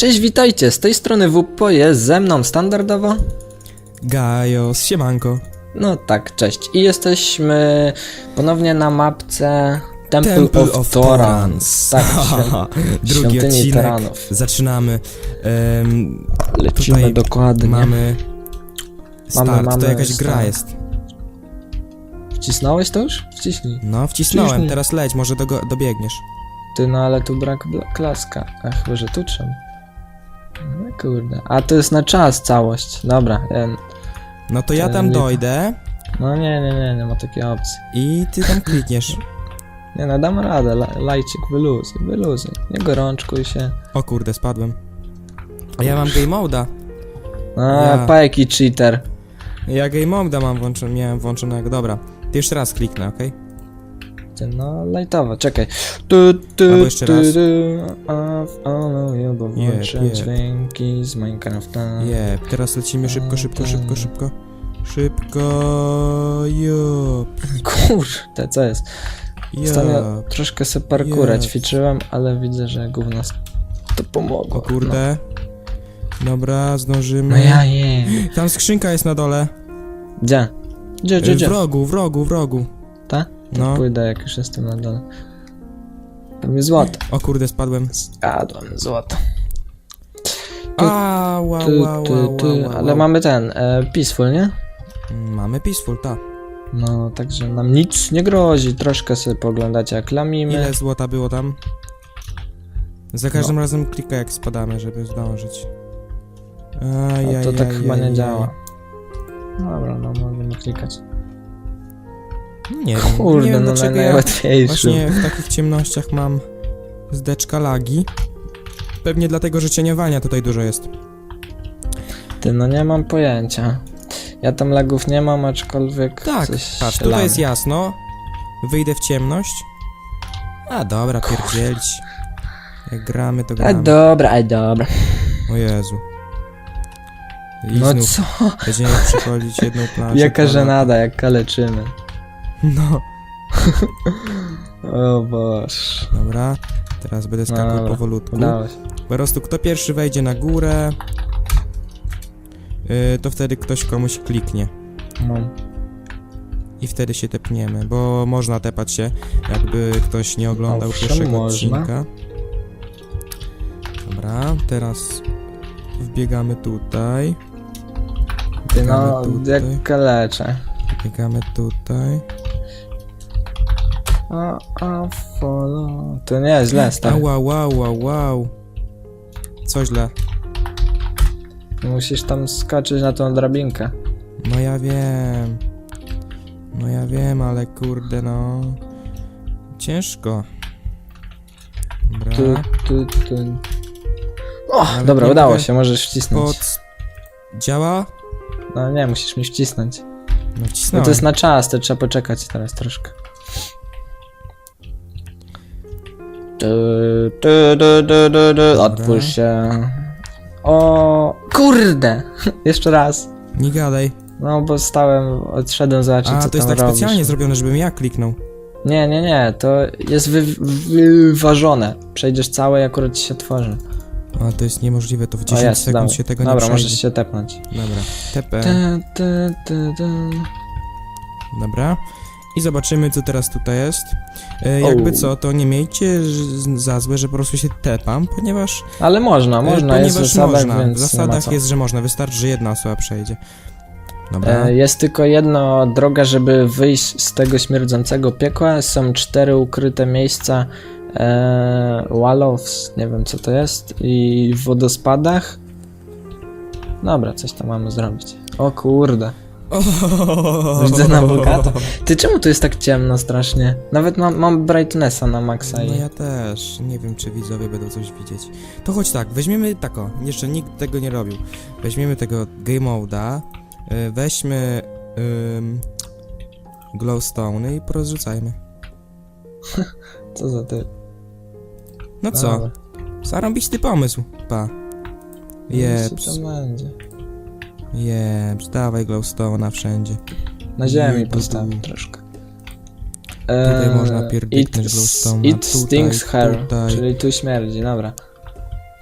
Cześć, witajcie, z tej strony WPO jest ze mną standardowo. Gajos, siemanko. No tak, cześć. I jesteśmy ponownie na mapce Temple, Temple of, of Torans. Tak, Drugi odcinek. Teranów. Zaczynamy. Em, Lecimy dokładnie. mamy... Start, mamy to jakaś start. gra jest. Wcisnąłeś to już? Wciśnij. No, wcisnąłem, Wciśnij. teraz leć, może dogo- dobiegniesz. Ty, no ale tu brak klaska. A chyba, że tu trzeba. No kurde. A to jest na czas całość. Dobra. em, No to ja tam dojdę No nie, nie, nie, nie ma takiej opcji. i ty tam klikniesz. Nie no, dam radę. La- Lajcik, wyluzuj, wyluzuj. Nie gorączkuj się. O kurde, spadłem. A ja mam game moda. A, Ja. pa jaki cheater. Ja game moda mam włączony, miałem włączonego. Dobra, ty jeszcze raz kliknę, okej? Ty, No, lajtowo, czekaj. Tu, tu, Albo jeszcze tu, raz. tu, a follow you, bo włączę jep. dźwięki z Minecrafta. Jep, teraz lecimy szybko, szybko, szybko, szybko. Szybko, jup, Kurde, co jest? Ostatnio jup. troszkę se parkurę Jep. ćwiczyłem, ale widzę, że gówno s- to pomogło. O kurde. Dobra, zdążymy. no ja nie. Tam skrzynka jest na dole. Gdzie? Gdzie, gdzie, Y, W gdzie? rogu, w rogu, w rogu. Ta? No. Pójdę, jak już jestem na dole. Tam jest złoto. O kurde, spadłem. Zjadłem złoto. A, wow, Ty, wow, ty, wow, ty. wow, wow. Ale mamy ten, e, peaceful, nie? Mamy peaceful, tak. No, także nam nic nie grozi. Troszkę sobie poglądać jak lamimy. Ile złota było tam? Za każdym razem klikaj jak spadamy, żeby zdążyć. A Ajajaj, to tak chyba nie działa. Dobra, no możemy klikać. Nie wiem, Kurde, nie wiem no dlaczego ja najłatwiejszy. właśnie w takich ciemnościach mam zdeczka lagi. Pewnie dlatego, że cieniowania tutaj dużo jest. Ty, no nie mam pojęcia. Ja tam lagów nie mam, aczkolwiek Tak, coś patrz, się tutaj lamy. jest jasno. Wyjdę w ciemność. A dobra, pierdzielić. Jak gramy, to A gramy. dobra, a dobra. O Jezu. I No znów co? będziemy przechodzić jedną planszę. Jaka żenada, jak kaleczymy. No, O boż. dobra. Teraz będę skakał Dobra, powolutku. Udało się. Po prostu kto pierwszy wejdzie na górę, yy, to wtedy ktoś komuś kliknie. Mam. I wtedy się tepniemy, bo można tepać się, jakby ktoś nie oglądał Owszem, pierwszego można. odcinka. Dobra, teraz wbiegamy tutaj. Ty no, Wbiegamy tutaj. jak kaleczę. Wbiegamy tutaj. A, a, follow. To nie, źle, stary. Ała, wow, wow, wow. Co źle? Musisz tam skoczyć na tą drabinkę. No ja wiem. No ja wiem, ale kurde no. Ciężko. Dobra. Tu, tu, tu. O, Nawet dobra, nie udało mogę się, możesz wcisnąć. Pod... Działa? No nie, musisz mi wcisnąć. No No to jest na czas, to trzeba poczekać teraz troszkę. Tu, tu, tu, tu, tu, tu. Otwórz się. O, kurde! Jeszcze raz. Nie gadaj. No, bo stałem, odszedłem zobaczyć, A, co to jest tam tak robisz. specjalnie zrobione, żebym ja kliknął. Nie, nie, nie, to jest wy, wyważone. Przejdziesz całe i akurat ci się tworzy. A, to jest niemożliwe, to w O, 10 jest, sekund dobra. się tego Dobra, nie możesz przejdzie. się tepnąć. Dobra, TP. Dobra. I zobaczymy, co teraz tutaj jest. E, jakby co, to nie miejcie za złe, że po prostu się tepam, ponieważ Ale można, E, można, jest w Ponieważ zasadach, można. W zasadach jest, że można. Wystarczy, że jedna osoba przejdzie. Dobra. E, Jest tylko jedna droga, żeby wyjść z tego śmierdzącego piekła. Są cztery ukryte miejsca e, wallows, nie wiem co to jest, i w wodospadach. Dobra, coś tam mamy zrobić. O kurde, widzę na bogato. Ty czemu tu jest tak ciemno strasznie? Nawet mam, mam brightnessa na maksa No i... ja też. Nie wiem, czy widzowie będą coś widzieć. To choć tak, weźmiemy tako. Jeszcze nikt tego nie robił. Weźmiemy tego game moda. y, Weźmy ym, glowstone i porozrzucajmy. Co za ty? No co? Dobra. Zarąbisty pomysł. Pa. Jeps. Co będzie? Jeps. Dawaj glowstone'a wszędzie. Na ziemi postawię troszkę. Tutaj Eee, można pierdyknąć glowstone'a, it tutaj, stings her, tutaj. czyli tu śmierdzi, dobra.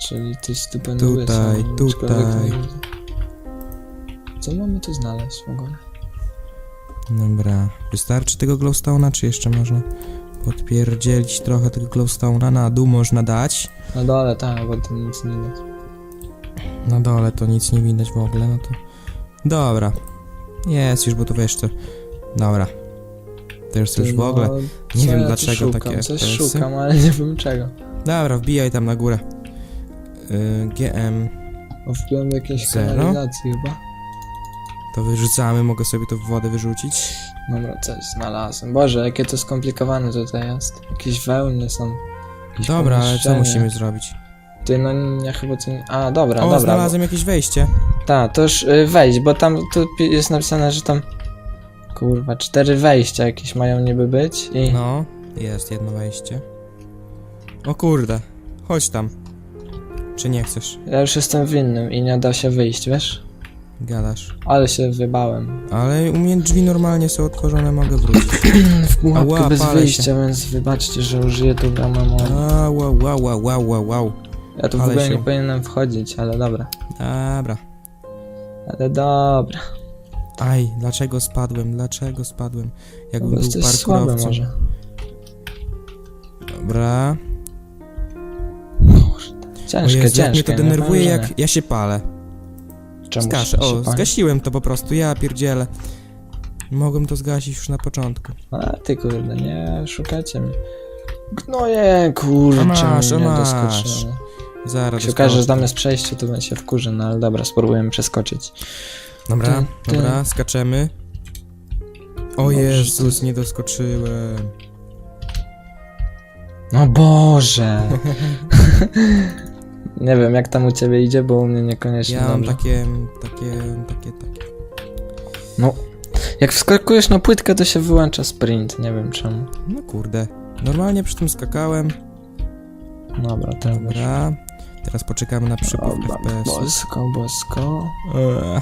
Czyli coś tu powinno Tutaj, no, tutaj. Co mamy tu znaleźć w ogóle? Dobra. Wystarczy tego glowstone'a, czy jeszcze można podpierdzielić trochę tego glowstone'a? Na dół można dać. Na dole, tak, bo tu nic nie widać. Na dole to nic nie widać w ogóle, no to... Dobra. Jest już, bo to wiesz co... Dobra. To już już w ogóle... No, nie wiem dlaczego szukam, takie Coś FPS-y. szukam, ale nie wiem czego. Dobra, wbijaj tam na górę. Yy, GM... O, wpiłem do jakiejś Zero? kanalizacji chyba. To wyrzucamy, mogę sobie to w wodę wyrzucić. Dobra, coś znalazłem. Boże, jakie to skomplikowane tutaj jest. Jakieś wełny są. jakieś Dobra, ale co pomieszczenie. musimy zrobić? Ty, no ja chyba co nie... A, dobra, O, dobra. znalazłem jakieś wejście. Tak, to już y, wejdź, bo tam tu pi- jest napisane, że tam... Kurwa, cztery wejścia jakieś mają niby być i... No, jest jedno wejście. O kurde, chodź tam. Czy nie chcesz? Ja już jestem w innym i nie da się wyjść, wiesz? Gadasz. Ale się wybałem. Ale u mnie drzwi normalnie są otworzone, mogę wrócić. w pułapkę Ała, bez palę wyjścia, więc wybaczcie, że użyję tu. A, wow, wow, wow, wow, wow, wow. Ja tu w ale ogóle się- nie powinienem wchodzić, ale dobra. Dobra. Ale dobra. Aj, dlaczego spadłem? Dlaczego spadłem? Jakbym był jesteś słaby parkurowcem. może. Dobra. Ciężkie, Jezu, jak mnie ciężkie. to denerwuje, jak ja się palę. Czemu Zgaszę, o, zgasiłem to po prostu, ja pierdzielę. Mogłem to zgasić już na początku. A ty kurde, nie szukajcie mnie. Gnoje, kurczę, A masz, mnie masz. Zaraz. Jak się okaże, że jest przejście, to będzie się wkurzy, no ale dobra, spróbujemy przeskoczyć. Dobra, dobra, skaczemy. O Boże, Jezus, nie doskoczyłem. No Boże! nie wiem, jak tam u ciebie idzie, bo u mnie niekoniecznie Ja mam dobrze. takie, takie, takie, takie. Jak wskakujesz na płytkę, to się wyłącza sprint, nie wiem czemu. No kurde. Normalnie przy tym skakałem. Dobra, to dobra. Teraz poczekamy na przypływ FPS-u. bosko, bosko. Eee,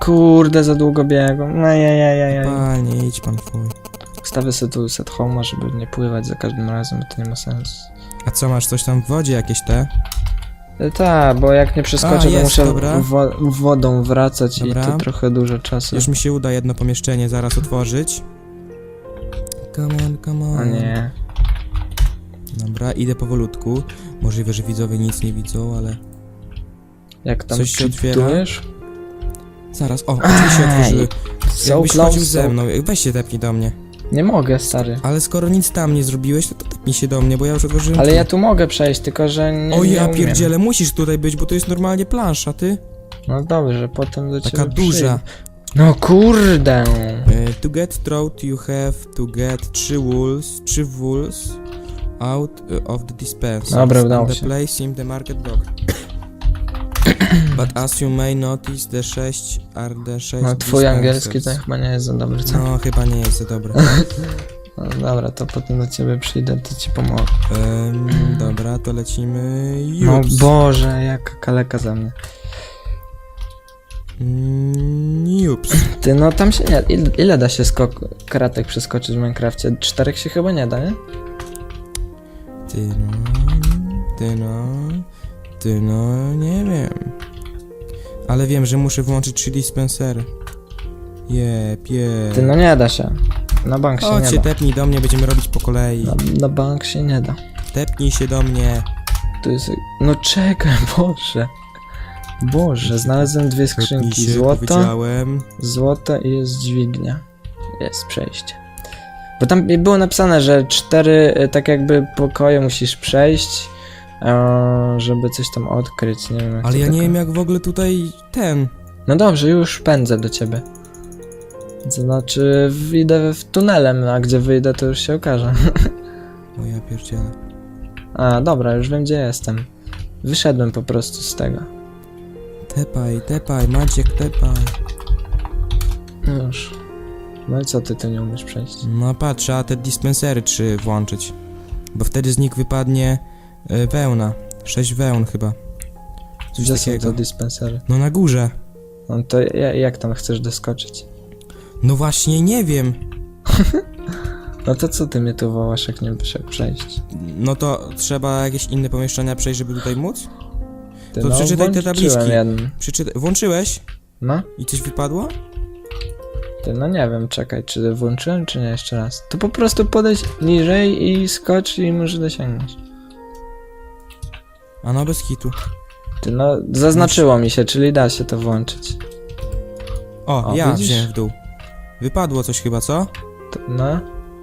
Kurde, za długo biegam. Ajajajajaj. Panie, idź pan fuj. Stawię sobie tu set home, żeby nie pływać za każdym razem, bo to nie ma sensu. A co, masz coś tam w wodzie jakieś te? E, Tak, bo jak nie przeskoczę, A, to jest, muszę dobra. wo wodą wracać Dobra. i to trochę dużo czasu. Już mi się uda jedno pomieszczenie zaraz otworzyć. Come on, come on. O nie. Dobra, idę powolutku. Możliwe, że widzowie nic nie widzą, ale... Jak tam Coś się otwiera? czytujesz? Zaraz, o, drzwi się Ej, otworzyły. So Jakbyś close, chodził ze mną, weź się tepnij do mnie. Nie mogę, stary. Ale skoro nic tam nie zrobiłeś, to, to tepnij się do mnie, bo ja już otworzyłem Ale ja tu mogę przejść, tylko że nie, O nie ja umiem. pierdziele, musisz tutaj być, bo to jest normalnie plansza, ty. No dobrze, potem do ciebie Taka duża. przyjdę. No kurde. E, to get throat you have to get three wolves, three wolves out e, of the dispenser. Dobra, udało the się. place in the market block. But as you may notice, the 6 are the 6 No twój angielski to chyba nie jest za dobry, co? No, chyba nie jest za dobry. No dobra, to potem do ciebie przyjdę, to ci pomogę. Em, dobra, to lecimy. No. Boże, jaka kaleka za mnie. Mm, Jups. Ty, no tam się nie... Ile, ile da się skok kratek przeskoczyć w Minecrafcie? Czterech się chyba nie da, nie? Ty no, ty no, ty no, nie wiem. Ale wiem, że muszę włączyć trzy dispensery. Jep, jep. Ty, no nie da się. Na bank się Chodź nie się da. tepnij do mnie, będziemy robić po kolei. Na, na bank się nie da. Tepnij się do mnie. Tu jest... No czekaj, Boże. Boże, znalazłem dwie Tepnij skrzynki. się, Złoto, powiedziałem. złoto i jest dźwignia. Jest przejście. Bo tam było napisane, że cztery e, tak jakby pokoje musisz przejść, e, żeby coś tam odkryć, nie wiem jak Ale to ja tak- nie wiem jak w ogóle tutaj ten... No dobrze, już pędzę do ciebie. Znaczy, w- idę w tunelem, a gdzie wyjdę, to już się okaże. O ja pierdzielę. A, dobra, już wiem, gdzie jestem. Wyszedłem po prostu z tego. Tepaj, tepaj, Maciek, tepaj. Już. No i co ty tu nie umiesz przejść? No patrz, trzeba te dispensery trzy włączyć. Bo wtedy z nich wypadnie y, wełna. Sześć wełn chyba. Coś Gdzie są takiego. te dispensery? No na górze. No to ja, jak tam chcesz doskoczyć? No właśnie, nie wiem. No to co ty mnie tu wołasz, jak nie wiesz jak przejść? No to trzeba jakieś inne pomieszczenia przejść, żeby tutaj móc? Ty, To no, przeczytaj te włączyłem tabliczki. jeden. Przeczytaj. Włączyłeś? No, I coś wypadło? Ty, no nie wiem, czekaj, czy włączyłem, czy nie, jeszcze raz. To po prostu podejdź niżej i skocz i może dosięgnąć. A no bez hitu. Ty, no, zaznaczyło mi się, czyli da się to włączyć. O, O, ja widzisz? wziąłem w dół. Wypadło coś chyba, co? To, no,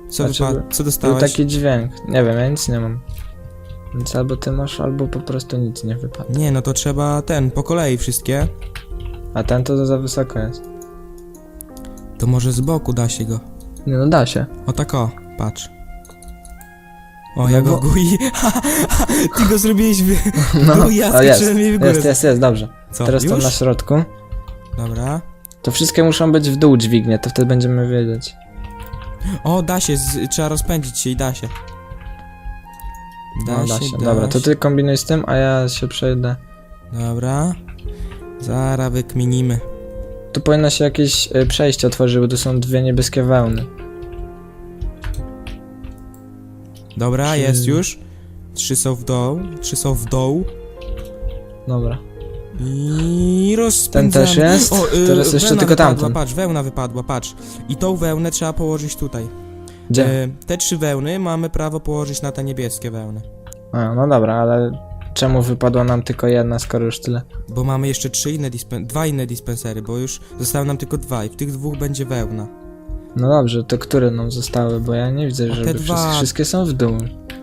Co Znaczy, wypadło? Co był dostałeś? taki dźwięk. Nie wiem, ja nic nie mam. Więc albo ty masz, albo po prostu nic nie wypadło. Nie, no to trzeba ten, po kolei wszystkie. A ten to za wysoko jest. To może z boku da się go. Nie no, da się. O tak o, patrz. O, No ja bo- go gui. Ty go zrobiłeś w... No, No, ja o, jest, skoczyłem jej w górę. jest, jest, jest, dobrze. Co, Teraz to już? na środku. Dobra. To wszystkie muszą być w dół dźwignie, to wtedy będziemy wiedzieć. O, da się, z... trzeba rozpędzić się i da się. Da, No, się, da się. da Dobra, to się. ty kombinuj z tym, a ja się przejdę. Dobra. Zaraz wykminimy. Tu powinno się jakieś y, przejście otworzyć, bo tu są dwie niebieskie wełny. Dobra, Trzy. jest już. Trzy są w dół, trzy są w dół. Dobra. I rozpędzamy. też jest? O, y, Teraz jeszcze wełna tylko wypadła, tamten. Patrz, wełna wypadła, patrz. I tą wełnę trzeba położyć tutaj. Gdzie? E, te trzy wełny mamy prawo położyć na te niebieskie wełny. A, no dobra, ale czemu wypadła nam tylko jedna, skoro już tyle? Bo mamy jeszcze trzy inne dispen- dwa inne dispensery, bo już zostały nam tylko dwa i w tych dwóch będzie wełna. No dobrze, to które nam zostały, bo ja nie widzę, te żeby dwa. wszystkie, wszystkie są w dół.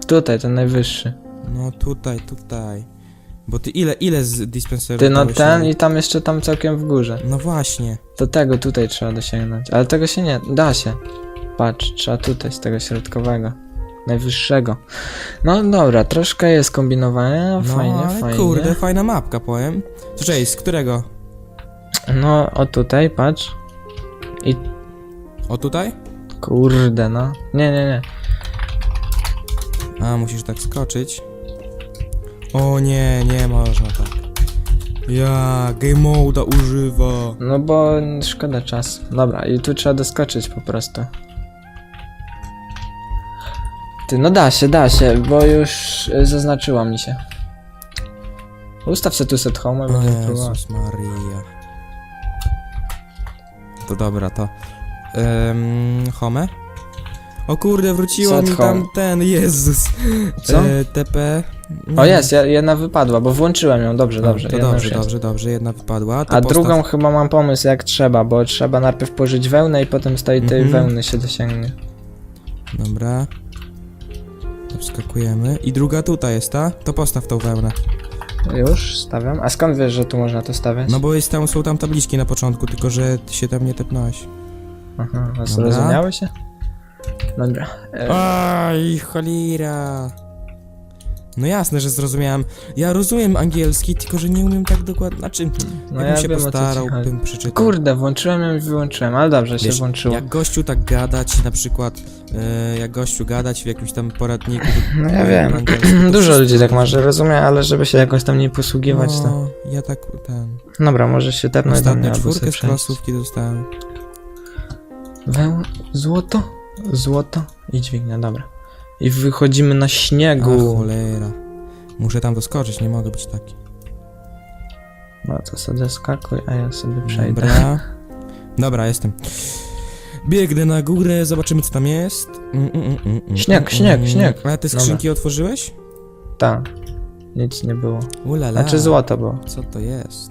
Tutaj, ten najwyższy. No tutaj, tutaj. Bo ty ile, ile z dispenserów Ty no dałeś ten i tam jeszcze tam całkiem w górze. No właśnie. To tego tutaj trzeba dosięgnąć, ale tego się nie, da się. Patrz, trzeba tutaj z tego środkowego. Najwyższego. No dobra, troszkę jest kombinowania, No fajnie, ale fajnie. kurde, fajna mapka, powiem. Czekaj, z którego? No, o tutaj, patrz. I O tutaj? kurde, no. Nie, nie, nie. A, musisz tak skoczyć. O nie, nie można tak. Ja, game moda używa. No bo szkoda czasu. Dobra, i tu trzeba doskoczyć po prostu. Ty, no da się, da się, bo już y, zaznaczyło mi się. Ustaw se tu set home, O. Jezus Maria. To dobra, to... Um, home? O kurde, wróciło Set mi home. tam ten, Jezus. Co? E, TP. O jest, ja- jedna wypadła, bo włączyłem ją, dobrze, dobrze. To jedna dobrze, już jest. dobrze, dobrze, jedna wypadła. To A postaw- drugą chyba mam pomysł jak trzeba, bo trzeba najpierw położyć wełnę i potem z tej, tej Mhm. wełny się dosięgnie. Dobra. Wskakujemy. I druga tutaj jest, ta? To postaw tą wełnę. Już stawiam. A skąd wiesz, że tu można to stawiać? No bo jest tam, są tam tabliczki na początku, tylko że ty się tam nie tepnąłeś. Aha, a zrozumiały się? Dobra. E, Aj, cholera. No jasne, że zrozumiałem. Ja rozumiem angielski, tylko że nie umiem tak dokładnie. Znaczy, no jakbym się wiem, o co ci postarał, chodzi. bym przeczytał. Kurde, włączyłem ją i wyłączyłem, ale dobrze się Wiesz, włączyło. Jak gościu tak gadać, na przykład, e, jak gościu gadać w jakimś tam poradniku. No ja wiem. to Dużo wszystko- ludzi tak może rozumie, ale żeby się jakoś tam nie posługiwać, to... No, ja tak ten. Dobra, może się tepnąć do mnie Ostatnio albo czwórkę sobie z przejść. klasówki dostałem. Weł... Złoto? Złoto i dźwignia, dobra. I wychodzimy na A śniegu. cholera. Muszę tam doskoczyć, nie mogę być taki. No to sobie skakuj, a ja sobie przejdę. Dobra. Dobra, jestem. Biegnę na górę, zobaczymy co tam jest. Mm, mm, mm, mm, mm, Śnieg, mm, śnieg, mm. śnieg. Ale te skrzynki otworzyłeś? Tak. Nic nie było. Ulala. Znaczy złoto było. Co to jest?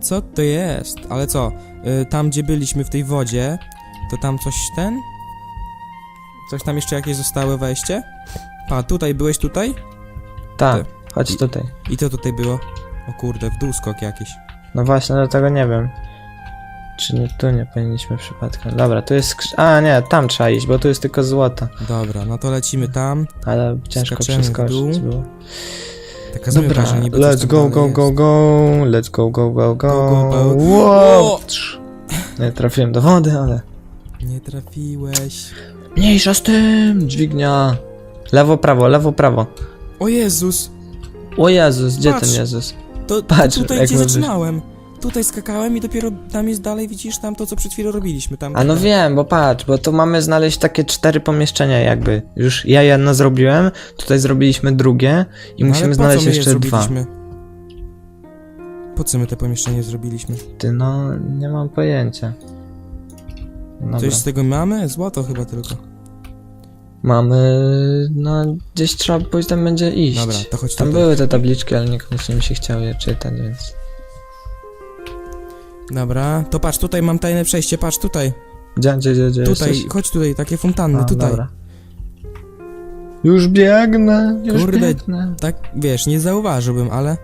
Co to jest? Ale co? Y, tam gdzie byliśmy w tej wodzie, to tam coś ten? Coś tam jeszcze jakieś zostałe wejście? Pa, tutaj byłeś tutaj? Tak, chodź tutaj. I to tutaj było? O kurde, w dół skok jakiś. No właśnie, dlatego nie wiem. Czy nie tu nie powinniśmy przypadkiem. Dobra, tu jest skrzy... A nie, tam trzeba iść, bo tu jest tylko złoto. Dobra, no to lecimy tam. Ale ciężko Skaczemy w przeskoczyć było. Taka zmywa, Dobra, że niby coś let's tam go, dalej go, jest. go, go, let's go, go, go, go. Go, go, go. Wow! Nie trafiłem do wody, ale... Nie trafiłeś. Mniejsza z tym! Dźwignia! Lewo, prawo, lewo, prawo. O Jezus! O Jezus, gdzie Patrz. ten Jezus? To, Patrz, to tutaj jak gdzie my zaczynałem. Tutaj skakałem i dopiero tam jest dalej, widzisz, tam to co przed chwilą robiliśmy. Tam A no wiem, bo patrz, bo tu mamy znaleźć takie cztery pomieszczenia jakby. Już ja jedno zrobiłem, tutaj zrobiliśmy drugie i No ale musimy po co znaleźć my je jeszcze dwa. zrobiliśmy? po co my te pomieszczenie zrobiliśmy? Ty no, nie mam pojęcia. Dobra. Coś z tego mamy? Złoto chyba tylko. Mamy, no gdzieś trzeba pójść, tam będzie iść. Dobra, to chodź Tam tutaj. były te tabliczki, ale niekoniecznie mi się chciało je czytać, więc... Dobra, to patrz, tutaj mam tajne przejście, patrz, tutaj. Gdzie, gdzie, gdzie, gdzie Tutaj, jesteś? chodź tutaj, takie fontanny, A, tutaj. Dobra. Już biegnę, już Kurde, biegnę. Tak, wiesz, nie zauważyłbym, ale...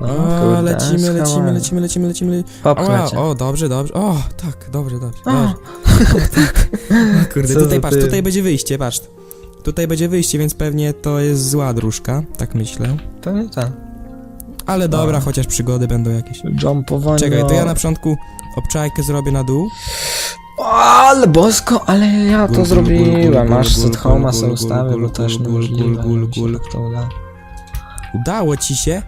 O, O, kurde, lecimy, lecimy, schowałem. lecimy, lecimy, lecimy. Popchnę O, cię. o, dobrze, dobrze. O, tak, dobrze, dobrze. O, dobrze. O, kurde, Co tutaj za patrz, ty? tutaj będzie wyjście, patrz. Tutaj będzie wyjście, więc pewnie to jest zła dróżka, tak myślę. to nie ten. Ale dobra, chociaż przygody będą jakieś. Jumpowanie. Czekaj, to ja na początku obczajkę zrobię na dół. O, ale bosko, ale ja to Gul, gul, zrobiłem. gul, gul, Aż gul, set gul, homa gul, sobie gul, ustawię, gul, bo gul, niemożliwe. gul, gul, gul. to uda. Udało ci się?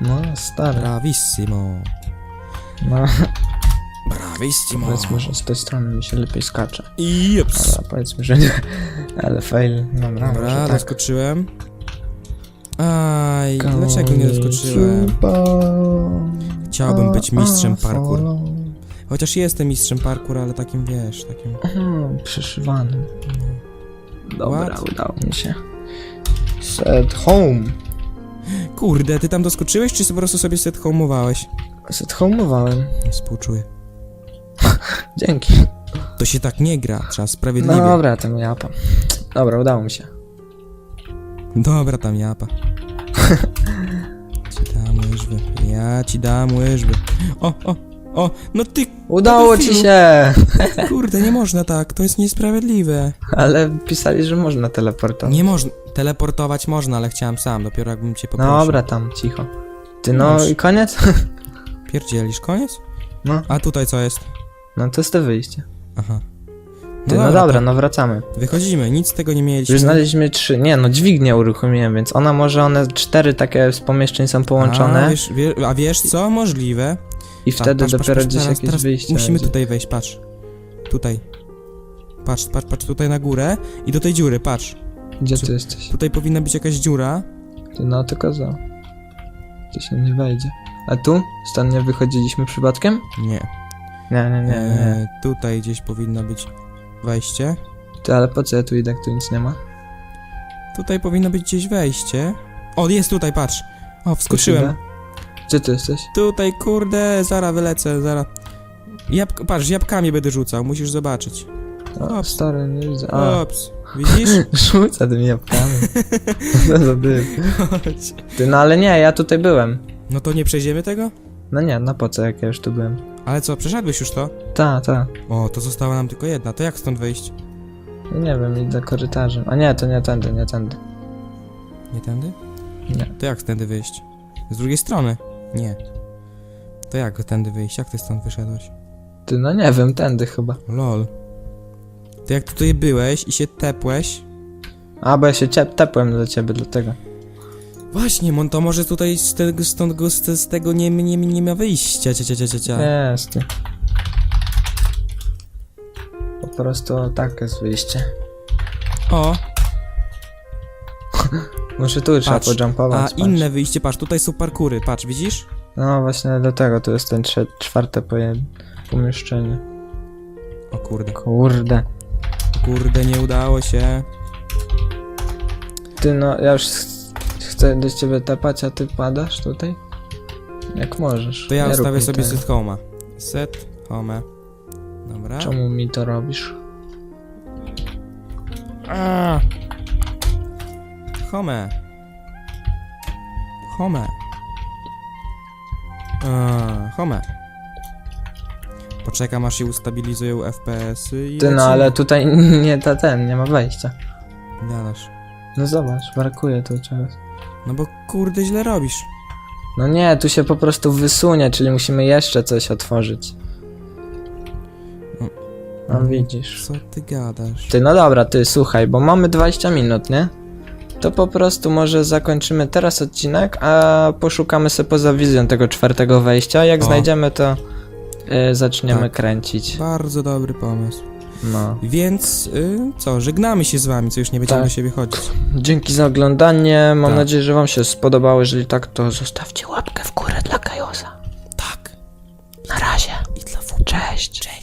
No, stary. Bravissimo. No, Bravissimo. powiedzmy, że z tej strony mi się lepiej skacze. I jeps. Ale powiedzmy, że nie. Ale fail. Dobra, Dobra, może tak. doskoczyłem. Aj, dlaczego nie doskoczyłem? Chciałbym być mistrzem parkour. Chociaż jestem mistrzem parkour, ale takim wiesz, takim. Mhm, Przyszywanym. Dobra, What? udało mi się. Set home. Kurde, ty tam doskoczyłeś, czy po prostu sobie set home'owałeś? Set home'owałem. Współczuję. Dzięki. To się tak nie gra, trzeba sprawiedliwie. No dobra, to japa. Dobra, udało mi się. Dobra, tam japa. ci dam łyżwy. Ja ci dam łyżwy. O, o, o, no ty, Udało ci Pedofilu. się! kurde, nie można tak, to jest niesprawiedliwe. Ale pisali, że można teleportować. Nie można, teleportować można, ale chciałem sam, dopiero jakbym cię poprosił. Dobra, tam, cicho. Ty no Masz. i koniec? Pierdzielisz, koniec? No, A tutaj co jest? no to jest to wyjście. Aha. Ty, no dobra, no wracamy. to Wychodzimy, nic z tego nie mieliśmy. Już znaleźliśmy trzy. Nie, no dźwignię uruchomiłem, więc ona może, one cztery takie z pomieszczeń są połączone A wiesz, wie, a wiesz co? Możliwe. I Tak, wtedy patrz, patrz, dopiero patrz, gdzieś teraz- jakieś teraz wyjście Musimy będzie. tutaj wejść, patrz. Tutaj. Patrz, patrz, patrz tutaj na górę i do tej dziury, patrz. Gdzie Czy- ty jesteś? Tutaj powinna być jakaś dziura. Ty, no tylko za. Tu się nie wejdzie. A tu? Stąd nie wychodziliśmy przypadkiem? Nie. Nie, nie, nie, nie. E, tutaj gdzieś powinno być wejście. Ty, ale po co ja tu idę, jak tu nic nie ma? Tutaj powinno być gdzieś wejście. O, jest tutaj, patrz. O, wskoczyłem. Gdzie ty jesteś? Tutaj, kurde, zara wylecę, zara. Jabłk, patrz, jabłkami będę rzucał, musisz zobaczyć. O, Ops. stary, nie widzę. A, Ops, widzisz? rzuca tymi jabłkami. Co za dyb. Ty, no ale nie, ja tutaj byłem. No to nie przejdziemy tego? No nie, no po co, jak ja już tu byłem? Ale co, przeszedłeś już to? Ta, ta. O, to została nam tylko jedna, to jak stąd wyjść? No Nie wiem, idę korytarzem. A nie, to nie tędy, nie tędy. Nie tędy? Nie. To jak tędy wyjść? Z drugiej strony? Nie. To jak tędy wyjść? Jak ty stąd wyszedłeś? Ty, no nie wiem, tędy chyba. Lol. To jak tutaj byłeś i się tepłeś... A, bo ja się ciep, tepłem do ciebie, dlatego. Właśnie, mon to może tutaj z tego, stąd go, z, z tego nie, nie, nie ma wyjścia, cia, cia, cia, cia, cia. Jest. ty. Po prostu tak jest wyjście. O, Może tu trzeba Patrz, pojumpować. a patrz. inne wyjście, patrz, tutaj są parkury, patrz, widzisz? No właśnie dlatego to jest ten trze- czwarte poje- pomieszczenie. O kurde, Kurde. kurde, nie udało się. Ty no, ja już ch- chcę do ciebie tepać, a ty padasz tutaj? Jak możesz. To ja Nie rób ustawię mi sobie tego. set homa. Set home. Dobra. Czemu mi to robisz? A! Home. Home. A, home. Poczekam aż się ustabilizują FPS-y i Ty no, lecimy. ale tutaj nie ta ten, nie ma wejścia. Gadasz. No zobacz, brakuje tu czegoś. No bo kurde źle robisz. No nie, tu się po prostu wysunie, czyli musimy jeszcze coś otworzyć. No widzisz. Co ty gadasz? Ty, no dobra, ty, słuchaj, bo mamy 20 minut, nie? To po prostu może zakończymy teraz odcinek, a poszukamy sobie poza wizją tego czwartego wejścia. Jak O. znajdziemy, to y, zaczniemy Tak. kręcić. Bardzo dobry pomysł. No. Więc y, co, żegnamy się z wami, co już nie będziemy Tak. do siebie chodzić. Dzięki za oglądanie. Mam Tak. nadzieję, że Wam się spodobało. Jeżeli tak, to zostawcie łapkę w górę dla Kaja. Adiosa. Tak. Na razie. I dla. Cześć. Cześć.